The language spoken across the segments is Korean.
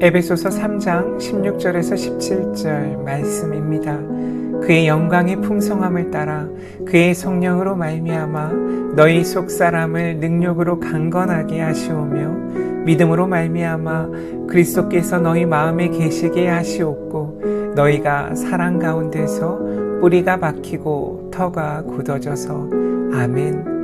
에베소서 3장 16절에서 17절 말씀입니다. 그의 영광의 풍성함을 따라 그의 성령으로 말미암아 너희 속 사람을 능력으로 강건하게 하시오며 믿음으로 말미암아 그리스도께서 너희 마음에 계시게 하시옵고 너희가 사랑 가운데서 뿌리가 박히고 터가 굳어져서 아멘.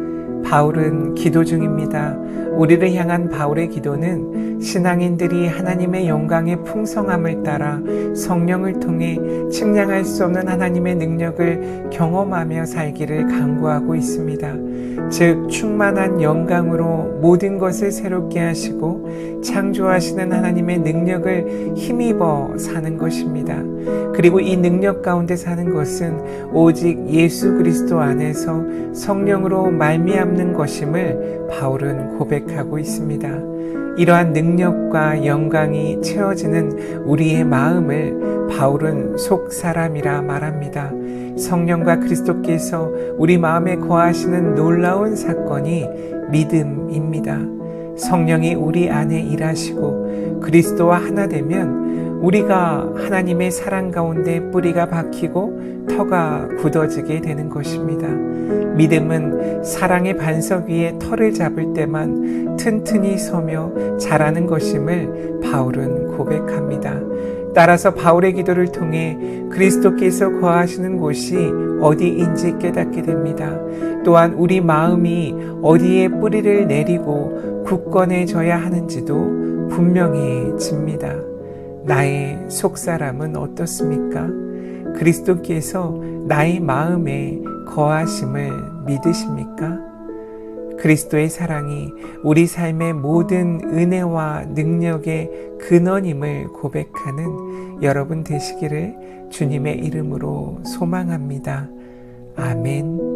바울은 기도 중입니다. 우리를 향한 바울의 기도는 신앙인들이 하나님의 영광의 풍성함을 따라 성령을 통해 측량할 수 없는 하나님의 능력을 경험하며 살기를 강구하고 있습니다. 즉, 충만한 영광으로 모든 것을 새롭게 하시고 창조하시는 하나님의 능력을 힘입어 사는 것입니다. 그리고 이 능력 가운데 사는 것은 오직 예수 그리스도 안에서 성령으로 말미암 는 것임을 바울은 고백하고 있습니다. 이러한 능력과 영광이 채워지는 우리의 마음을 바울은 속 사람이라 말합니다. 성령과 그리스도께서 우리 마음에 거하시는 놀라운 사건이 믿음입니다. 성령이 우리 안에 일하시고 그리스도와 하나 되면 우리가 하나님의 사랑 가운데 뿌리가 박히고 터가 굳어지게 되는 것입니다. 믿음은 사랑의 반석 위에 터를 잡을 때만 튼튼히 서며 자라는 것임을 바울은 고백합니다. 따라서 바울의 기도를 통해 그리스도께서 거하시는 곳이 어디인지 깨닫게 됩니다. 또한 우리 마음이 어디에 뿌리를 내리고 굳건해져야 하는지도 분명해집니다. 나의 속사람은 어떻습니까? 그리스도께서 나의 마음에 거하심을 믿으십니까? 그리스도의 사랑이 우리 삶의 모든 은혜와 능력의 근원임을 고백하는 여러분 되시기를 주님의 이름으로 소망합니다. 아멘.